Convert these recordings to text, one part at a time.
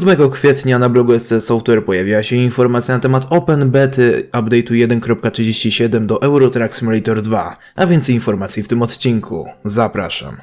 7 kwietnia na blogu SC Software pojawiła się informacja na temat Open Bety update'u 1.37 do Euro Truck Simulator 2, a więcej informacji w tym odcinku. Zapraszam.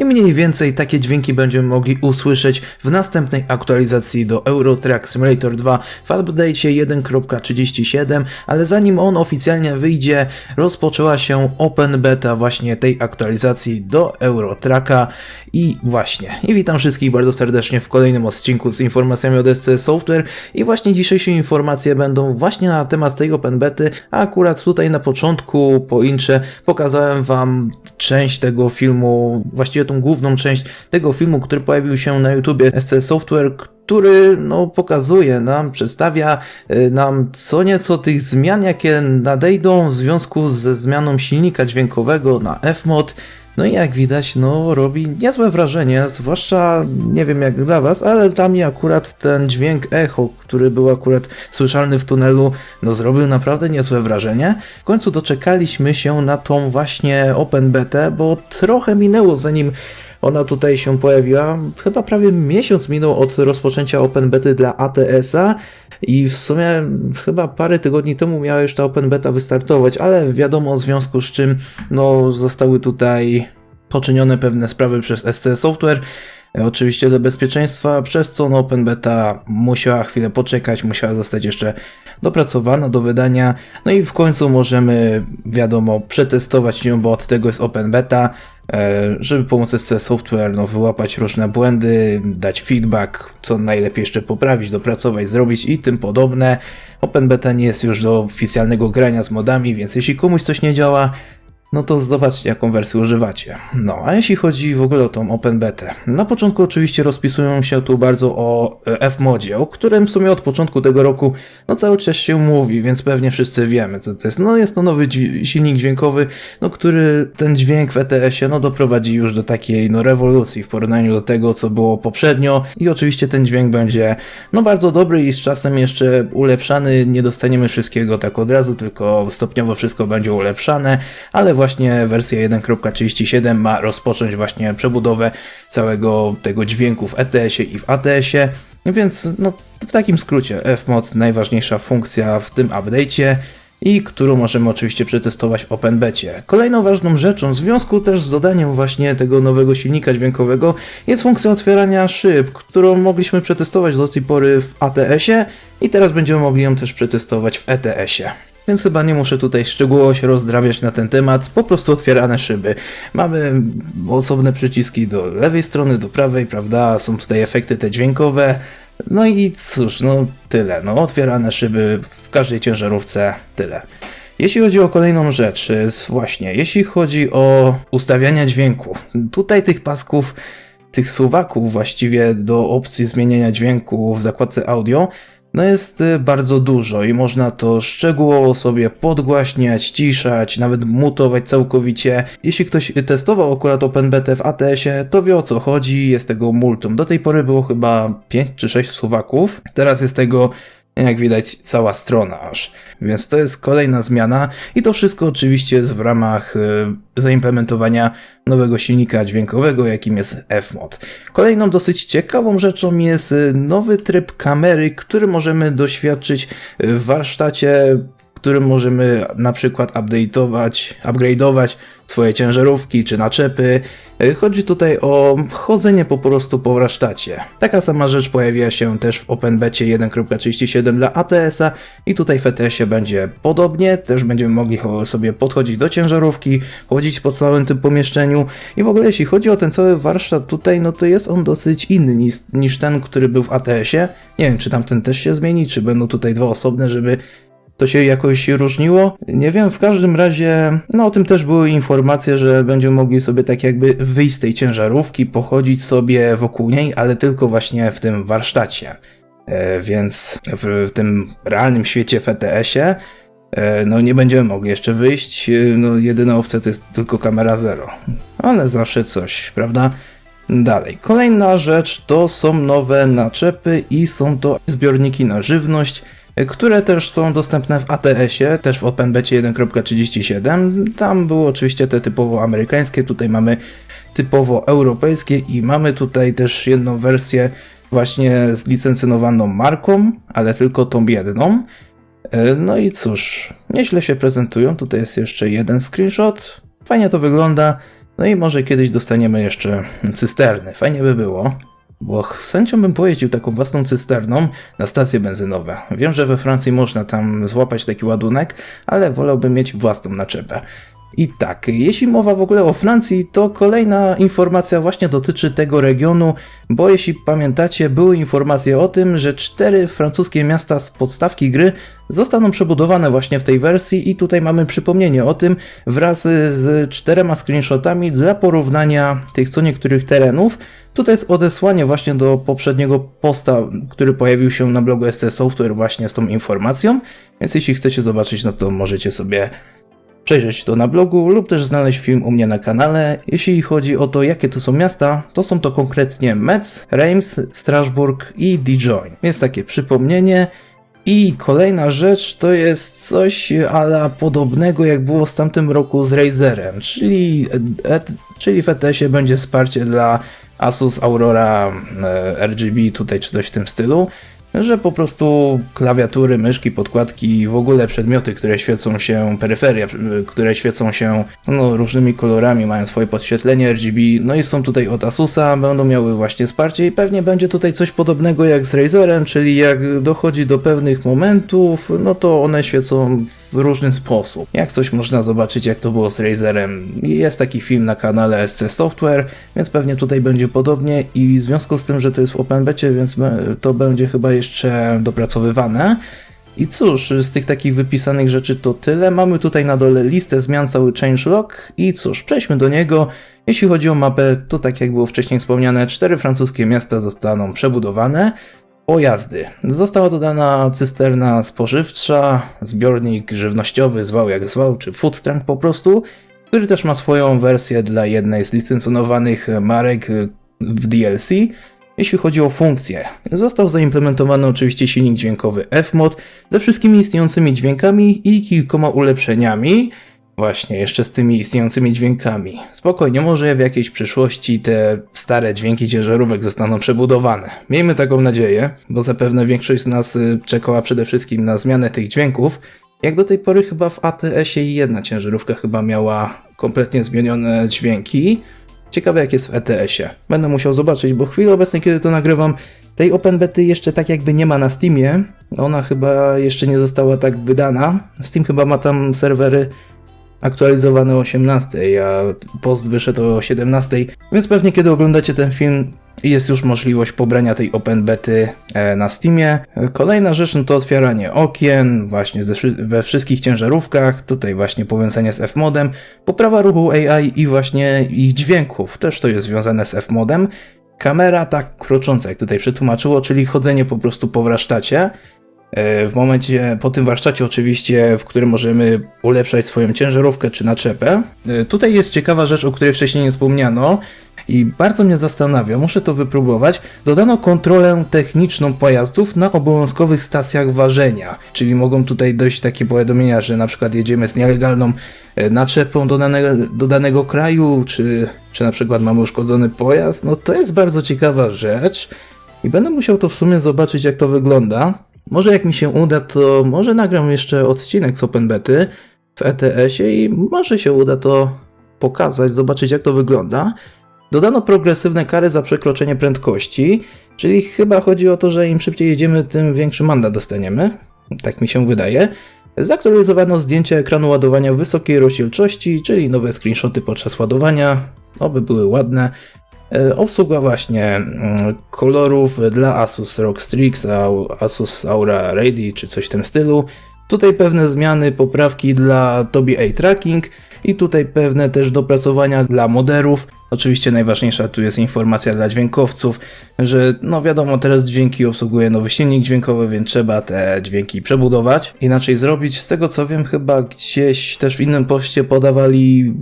I mniej więcej takie dźwięki będziemy mogli usłyszeć w następnej aktualizacji do Euro Truck Simulator 2 w update'cie 1.37, ale zanim on oficjalnie wyjdzie, rozpoczęła się Open Beta właśnie tej aktualizacji do Euro Trucka i właśnie. I witam wszystkich bardzo serdecznie w kolejnym odcinku z informacjami od SC Software i właśnie dzisiejsze informacje będą właśnie na temat tej Open Bety, a akurat tutaj na początku po intrze pokazałem wam część tego filmu, właściwie tą główną część tego filmu, który pojawił się na YouTubie SC Software, który no, pokazuje nam, przedstawia y, nam co nieco tych zmian, jakie nadejdą w związku ze zmianą silnika dźwiękowego na F-Mod. No i jak widać, no robi niezłe wrażenie, zwłaszcza nie wiem jak dla was, ale dla mnie akurat ten dźwięk echo, który był akurat słyszalny w tunelu, no zrobił naprawdę niezłe wrażenie. W końcu doczekaliśmy się na tą właśnie Open Betę, bo trochę minęło zanim ona tutaj się pojawiła. Chyba prawie miesiąc minął od rozpoczęcia Open Bety dla ATS-a i w sumie chyba parę tygodni temu miała już ta Open Beta wystartować, ale wiadomo w związku z czym no zostały tutaj poczynione pewne sprawy przez SC Software. E, Oczywiście dla bezpieczeństwa, przez co no, Open Beta musiała chwilę poczekać, musiała zostać jeszcze dopracowana do wydania. No i w końcu możemy, wiadomo, przetestować ją, bo od tego jest Open Beta, żeby pomóc SC Software no, wyłapać różne błędy, dać feedback, co najlepiej jeszcze poprawić, dopracować, zrobić i tym podobne. Open Beta nie jest już do oficjalnego grania z modami, więc jeśli komuś coś nie działa, no to zobaczcie, jaką wersję używacie. No, a jeśli chodzi w ogóle o tą Open Betę, na początku oczywiście rozpisują się tu bardzo o e, F-modzie, o którym w sumie od początku tego roku no cały czas się mówi, więc pewnie wszyscy wiemy, co to jest. No jest to nowy silnik dźwiękowy, no który ten dźwięk w ETS-ie no doprowadzi już do takiej no rewolucji w porównaniu do tego, co było poprzednio i oczywiście ten dźwięk będzie no bardzo dobry i z czasem jeszcze ulepszany, nie dostaniemy wszystkiego tak od razu, tylko stopniowo wszystko będzie ulepszane, ale właśnie wersja 1.37 ma rozpocząć właśnie przebudowę całego tego dźwięku w ETS-ie i w ATS-ie, więc no w takim skrócie Fmod najważniejsza funkcja w tym update'cie i którą możemy oczywiście przetestować w OpenBecie. Kolejną ważną rzeczą w związku też z dodaniem właśnie tego nowego silnika dźwiękowego jest funkcja otwierania szyb, którą mogliśmy przetestować do tej pory w ATS-ie i teraz będziemy mogli ją też przetestować w ETS-ie. Więc chyba nie muszę tutaj szczegółowo się rozdrabiać na ten temat, po prostu otwierane szyby. Mamy osobne przyciski do lewej strony, do prawej, prawda? Są tutaj efekty te dźwiękowe. No i cóż, no tyle. No otwierane szyby w każdej ciężarówce, tyle. Jeśli chodzi o kolejną rzecz, właśnie, jeśli chodzi o ustawiania dźwięku, tutaj tych pasków, tych suwaków właściwie do opcji zmieniania dźwięku w zakładce audio, no jest y, bardzo dużo i można to szczegółowo sobie podgłaśniać, ciszać, nawet mutować całkowicie. Jeśli ktoś testował akurat OpenBT w ATS-ie, to wie o co chodzi, jest tego multum. Do tej pory było chyba 5 czy 6 suwaków, teraz jest tego jak widać cała strona aż. Więc to jest kolejna zmiana i to wszystko oczywiście jest w ramach y, zaimplementowania nowego silnika dźwiękowego, jakim jest Fmod. Kolejną dosyć ciekawą rzeczą jest y, nowy tryb kamery, który możemy doświadczyć w warsztacie którym możemy na przykład update'ować, upgrade'ować swoje ciężarówki czy naczepy. E, Chodzi tutaj o chodzenie po prostu po warsztacie. Taka sama rzecz pojawiła się też w OpenBecie 1.37 dla ATS-a i tutaj w ETS-ie będzie podobnie, też będziemy mogli sobie podchodzić do ciężarówki, chodzić po całym tym pomieszczeniu i w ogóle jeśli chodzi o ten cały warsztat tutaj, no to jest on dosyć inny niż, niż ten, który był w ATS-ie. Nie wiem, czy tamten też się zmieni, czy będą tutaj dwa osobne, żeby to się jakoś różniło? Nie wiem, w każdym razie, no o tym też były informacje, że będziemy mogli sobie tak jakby wyjść z tej ciężarówki, pochodzić sobie wokół niej, ale tylko właśnie w tym warsztacie. E, więc w, w tym realnym świecie w ETS-ie e, no nie będziemy mogli jeszcze wyjść, e, no jedyna opcja to jest tylko kamera zero. Ale zawsze coś, prawda? Dalej. Kolejna rzecz to są nowe naczepy i są to zbiorniki na żywność, które też są dostępne w ATS-ie, też w OpenBecie 1.37. Tam były oczywiście te typowo amerykańskie, tutaj mamy typowo europejskie i mamy tutaj też jedną wersję właśnie zlicencjonowaną marką, ale tylko tą jedną. E, No i cóż, nieźle się prezentują. Tutaj jest jeszcze jeden screenshot. Fajnie to wygląda. No i może kiedyś dostaniemy jeszcze cysterny. Fajnie by było. Bo z chęcią bym pojeździł taką własną cysterną na stacje benzynowe. Wiem, że we Francji można tam złapać taki ładunek, ale wolałbym mieć własną naczepę. I tak, jeśli mowa w ogóle o Francji, to kolejna informacja właśnie dotyczy tego regionu, bo jeśli pamiętacie, były informacje o tym, że cztery francuskie miasta z podstawki gry zostaną przebudowane właśnie w tej wersji i tutaj mamy przypomnienie o tym wraz z czterema screenshotami dla porównania tych co niektórych terenów. Tutaj jest odesłanie właśnie do poprzedniego posta, który pojawił się na blogu SC Software właśnie z tą informacją, więc jeśli chcecie zobaczyć, no to możecie sobie przejrzeć to na blogu lub też znaleźć film u mnie na kanale. Jeśli chodzi o to, jakie to są miasta, to są to konkretnie Metz, Reims, Strasburg i Dijon. Więc takie przypomnienie. I kolejna rzecz to jest coś ala podobnego jak było w tamtym roku z Razerem, czyli, et, czyli w ETS-ie będzie wsparcie dla Asus Aurora e, RGB tutaj czy coś w tym stylu, że po prostu klawiatury, myszki, podkładki w ogóle przedmioty, które świecą się, peryferia, które świecą się no, różnymi kolorami, mają swoje podświetlenie RGB, no i są tutaj od Asusa, będą miały właśnie wsparcie i pewnie będzie tutaj coś podobnego jak z Razerem, czyli jak dochodzi do pewnych momentów, no to one świecą w różny sposób. Jak coś można zobaczyć, jak to było z Razerem. Jest taki film na kanale SC Software, więc pewnie tutaj będzie podobnie i w związku z tym, że to jest w OpenBecie, więc to będzie chyba jeszcze dopracowywane. I cóż, z tych takich wypisanych rzeczy to tyle. Mamy tutaj na dole listę zmian, cały changelog i cóż, przejdźmy do niego. Jeśli chodzi o mapę, to tak jak było wcześniej wspomniane, cztery francuskie miasta zostaną przebudowane. Pojazdy. Została dodana cysterna spożywcza, zbiornik żywnościowy, zwał jak zwał, czy food truck po prostu, który też ma swoją wersję dla jednej z licencjonowanych marek w DLC. Jeśli chodzi o funkcje, został zaimplementowany oczywiście silnik dźwiękowy Fmod ze wszystkimi istniejącymi dźwiękami i kilkoma ulepszeniami. Właśnie, jeszcze z tymi istniejącymi dźwiękami. Spokojnie, może w jakiejś przyszłości te stare dźwięki ciężarówek zostaną przebudowane. Miejmy taką nadzieję, bo zapewne większość z nas y, czekała przede wszystkim na zmianę tych dźwięków. Jak do tej pory chyba w ATS-ie jedna ciężarówka chyba miała kompletnie zmienione dźwięki. Ciekawe jak jest w ETS-ie. Będę musiał zobaczyć, bo w chwili obecnej, kiedy to nagrywam, tej OpenBety jeszcze tak jakby nie ma na Steamie. Ona chyba jeszcze nie została tak wydana. Steam chyba ma tam serwery aktualizowane o 18, a post wyszedł o 17, więc pewnie kiedy oglądacie ten film jest już możliwość pobrania tej Open Bety e, na Steamie. Kolejna rzecz no to otwieranie okien, właśnie we wszystkich ciężarówkach, tutaj właśnie powiązanie z F-modem, poprawa ruchu AI i właśnie ich dźwięków, też to jest związane z F-modem. Kamera tak krocząca, jak tutaj przetłumaczyło, czyli chodzenie po prostu po warsztacie. E, W momencie, po tym warsztacie oczywiście, w którym możemy ulepszać swoją ciężarówkę czy naczepę. E, Tutaj jest ciekawa rzecz, o której wcześniej nie wspomniano i bardzo mnie zastanawia, muszę to wypróbować. Dodano kontrolę techniczną pojazdów na obowiązkowych stacjach ważenia, czyli mogą tutaj dojść takie powiadomienia, że na przykład jedziemy z nielegalną e, naczepą do danego, do danego kraju, czy, czy na przykład mamy uszkodzony pojazd. No to jest bardzo ciekawa rzecz i będę musiał to w sumie zobaczyć, jak to wygląda. Może jak mi się uda, to może nagram jeszcze odcinek z Open Bety w ETS-ie i może się uda to pokazać, zobaczyć jak to wygląda. Dodano progresywne kary za przekroczenie prędkości, czyli chyba chodzi o to, że im szybciej jedziemy, tym większy mandat dostaniemy. Tak mi się wydaje. Zaktualizowano zdjęcia ekranu ładowania wysokiej rozdzielczości, czyli nowe screenshoty podczas ładowania, oby były ładne. E, Obsługa właśnie mm, kolorów dla Asus ROG Strix, Asus Aura Ready czy coś w tym stylu. Tutaj pewne zmiany, poprawki dla Tobii Eye Tracking i tutaj pewne też dopracowania dla moderów. Oczywiście najważniejsza tu jest informacja dla dźwiękowców, że no wiadomo teraz dźwięki obsługuje nowy silnik dźwiękowy, więc trzeba te dźwięki przebudować, inaczej zrobić. Z tego co wiem chyba gdzieś też w innym poście podawali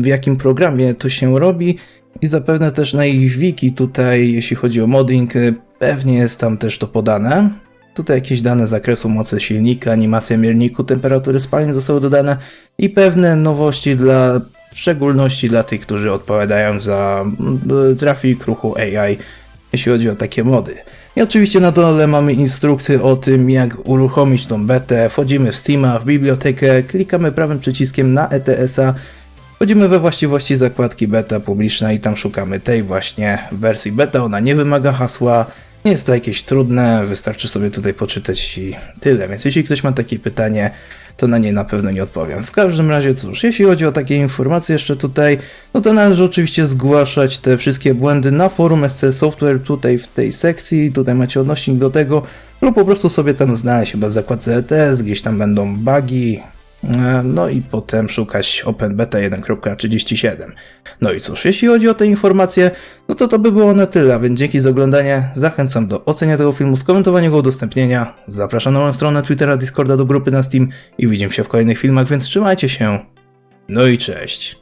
w jakim programie to się robi i zapewne też na ich wiki tutaj, jeśli chodzi o modding, y, pewnie jest tam też to podane. Tutaj jakieś dane z zakresu mocy silnika, animacja mierniku, temperatury spalin zostały dodane i pewne nowości dla, w szczególności dla tych, którzy odpowiadają za mm, trafik ruchu AI, jeśli chodzi o takie mody. I oczywiście na dole mamy instrukcję o tym, jak uruchomić tą betę. Wchodzimy w Steama, w bibliotekę, klikamy prawym przyciskiem na ETS-a, Wchodzimy we właściwości zakładki beta publiczna i tam szukamy tej właśnie wersji beta. Ona nie wymaga hasła, nie jest to jakieś trudne, wystarczy sobie tutaj poczytać i tyle. Więc jeśli ktoś ma takie pytanie, to na nie na pewno nie odpowiem. W każdym razie cóż, jeśli chodzi o takie informacje jeszcze tutaj, no to należy oczywiście zgłaszać te wszystkie błędy na forum SC Software tutaj w tej sekcji, tutaj macie odnośnik do tego, lub po prostu sobie tam znaleźć chyba w zakładce ETS, gdzieś tam będą bugi, No i potem szukać OpenBeta 1.37. No i cóż, jeśli chodzi o te informacje, no to to by było na tyle, a więc dzięki za oglądanie, zachęcam do ocenia tego filmu, skomentowania go, udostępnienia, zapraszam na moją stronę Twittera, Discorda, do grupy na Steam i widzimy się w kolejnych filmach, więc trzymajcie się, no i cześć.